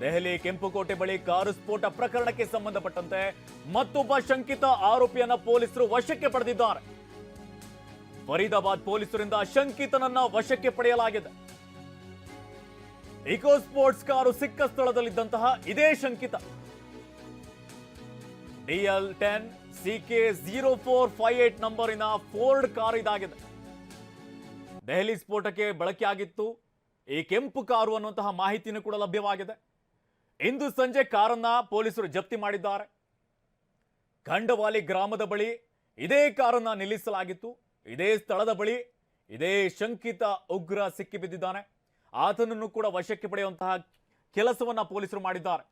ದೆಹಲಿ ಕೆಂಪುಕೋಟೆ ಬಳಿ ಕಾರು ಸ್ಫೋಟ ಪ್ರಕರಣಕ್ಕೆ ಸಂಬಂಧಪಟ್ಟಂತೆ ಮತ್ತೊಬ್ಬ ಶಂಕಿತ ಆರೋಪಿಯನ್ನ ಪೊಲೀಸರು ವಶಕ್ಕೆ ಪಡೆದಿದ್ದಾರೆ. ಫರೀದಾಬಾದ್ ಪೊಲೀಸರಿಂದ ಶಂಕಿತನನ್ನ ವಶಕ್ಕೆ ಪಡೆಯಲಾಗಿದೆ. ಇಕೋ ಸ್ಪೋರ್ಟ್ಸ್ ಕಾರು ಸಿಕ್ಕ ಸ್ಥಳದಲ್ಲಿದ್ದಂತಹ ಇದೇ ಶಂಕಿತ. DL ten CK zero four five eight ನಂಬರಿನ Ford car ಇದಾಗಿದೆ. ದೆಹಲಿ ಸ್ಫೋಟಕ್ಕೆ ಬಳಕೆಯಾಗಿತ್ತು. ಈ ಕೆಂಪು ಕಾರು ಅನ್ನುವಂತಹ ಮಾಹಿತಿನೂ ಕೂಡ ಲಭ್ಯವಾಗಿದೆ. ಇಂದು ಸಂಜೆ ಕಾರನ್ನ ಪೊಲೀಸರು ಜಪ್ತಿ ಮಾಡಿದ್ದಾರೆ. ಖಂಡವಾಲಿ ಗ್ರಾಮದ ಬಳಿ ಇದೇ ಕಾರನ್ನ ನಿಲ್ಲಿಸಲಾಗಿತ್ತು. ಇದೇ ಸ್ಥಳದ ಬಳಿ ಇದೇ ಶಂಕಿತ ಉಗ್ರ ಸಿಕ್ಕಿಬಿದ್ದಿದ್ದಾನೆ. ಆತನನ್ನು ಕೂಡ ವಶಕ್ಕೆ ಪಡೆಯುವಂತಹ ಕೆಲಸವನ್ನ ಪೊಲೀಸರು ಮಾಡಿದ್ದಾರೆ.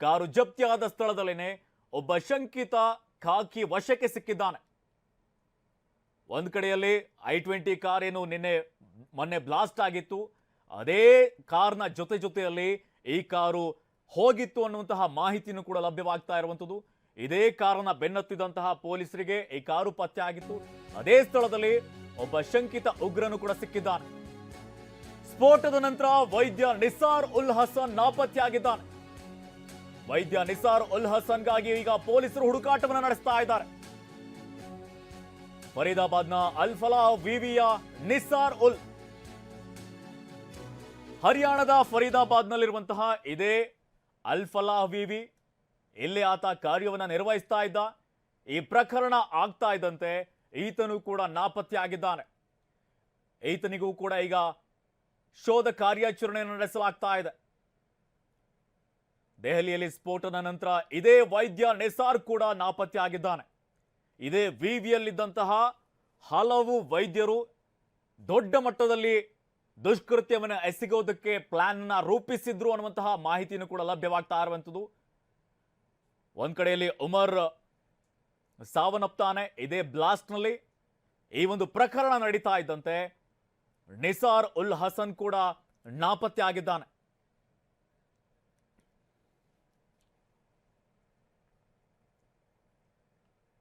ಕಾರು ಜಪ್ತಿಯಾದ ಸ್ಥಳದಲ್ಲೇನೆ ಒಬ್ಬ ಶಂಕಿತ ಖಾಕಿ ವಶಕ್ಕೆ ಸಿಕ್ಕಿದ್ದಾನೆ. ಒಂದು ಕಡೆಯಲ್ಲಿ ಐ ಟ್ವೆಂಟಿ ಕಾರ್ ಏನು ನಿನ್ನೆ ಮೊನ್ನೆ ಬ್ಲಾಸ್ಟ್ ಆಗಿತ್ತು. ಅದೇ ಕಾರ್ನ ಜೊತೆ ಜೊತೆಯಲ್ಲಿ ಈ ಕಾರು ಹೋಗಿತ್ತು ಅನ್ನುವಂತಹ ಮಾಹಿತಿಯನ್ನು ಕೂಡ ಲಭ್ಯವಾಗ್ತಾ ಇರುವಂಥದ್ದು. ಇದೇ ಕಾರನ್ನ ಬೆನ್ನತ್ತಿದಂತಹ ಪೊಲೀಸರಿಗೆ ಈ ಕಾರು ಪತ್ತೆ ಆಗಿತ್ತು. ಅದೇ ಸ್ಥಳದಲ್ಲಿ ಒಬ್ಬ ಶಂಕಿತ ಉಗ್ರನು ಕೂಡ ಸಿಕ್ಕಿದ್ದಾನೆ. ಸ್ಫೋಟದ ನಂತರ ವೈದ್ಯ ನಿಸಾರ್ ಉಲ್ ಹಸನ್ ನಾಪತ್ತೆಯಾಗಿದ್ದಾನೆ. ವೈದ್ಯ ನಿಸಾರ್ ಉಲ್ ಹಸನ್ಗಾಗಿ ಈಗ ಪೊಲೀಸರು ಹುಡುಕಾಟವನ್ನು ನಡೆಸ್ತಾ ಇದ್ದಾರೆ. ಫರೀದಾಬಾದ್ನ ಅಲ್ಫಲಾ ವಿವಿಯ ನಿಸಾರ್ ಉಲ್ ಹರಿಯಾಣದ ಫರೀದಾಬಾದ್ನಲ್ಲಿರುವಂತಹ ಇದೇ ಅಲ್ಫಲಾ ವಿವಿ ಇಲ್ಲಿ ಆತ ಕಾರ್ಯವನ್ನು ನಿರ್ವಹಿಸ್ತಾ ಇದ್ದ. ಈ ಪ್ರಕರಣ ಆಗ್ತಾ ಇದ್ದಂತೆ ಈತನು ಕೂಡ ನಾಪತ್ತೆಯಾಗಿದ್ದಾನೆ ಈತನಿಗೂ ಕೂಡ ಈಗ ಶೋಧ ಕಾರ್ಯಾಚರಣೆಯನ್ನು ನಡೆಸಲಾಗ್ತಾ ಇದೆ. ದೆಹಲಿಯಲ್ಲಿ ಸ್ಫೋಟದ ನಂತರ ಇದೇ ವೈದ್ಯ ನೆಸಾರ್ ಕೂಡ ನಾಪತ್ತೆಯಾಗಿದ್ದಾನೆ ಇದೇ ವಿವಿಯಲ್ಲಿದ್ದಂತಹ ಹಲವು ವೈದ್ಯರು ದೊಡ್ಡ ಮಟ್ಟದಲ್ಲಿ ದುಷ್ಕೃತ್ಯವನ್ನು ಎಸಗೋದಕ್ಕೆ ಪ್ಲಾನ್ನ ರೂಪಿಸಿದ್ರು ಅನ್ನುವಂತಹ ಮಾಹಿತಿಯನ್ನು ಕೂಡ ಲಭ್ಯವಾಗ್ತಾ ಇರುವಂಥದ್ದು. ಒಂದ್ ಕಡೆಯಲ್ಲಿ ಉಮರ್ ಸಾವನ್ನಪ್ತಾನೆ ಇದೇ ಬ್ಲಾಸ್ಟ್ನಲ್ಲಿ ಈ ಒಂದು ಪ್ರಕರಣ ನಡೀತಾ ಇದ್ದಂತೆ. ನಿಸಾರ್ ಉಲ್ ಹಸನ್ ಕೂಡ ನಾಪತ್ತೆ ಆಗಿದ್ದಾನೆ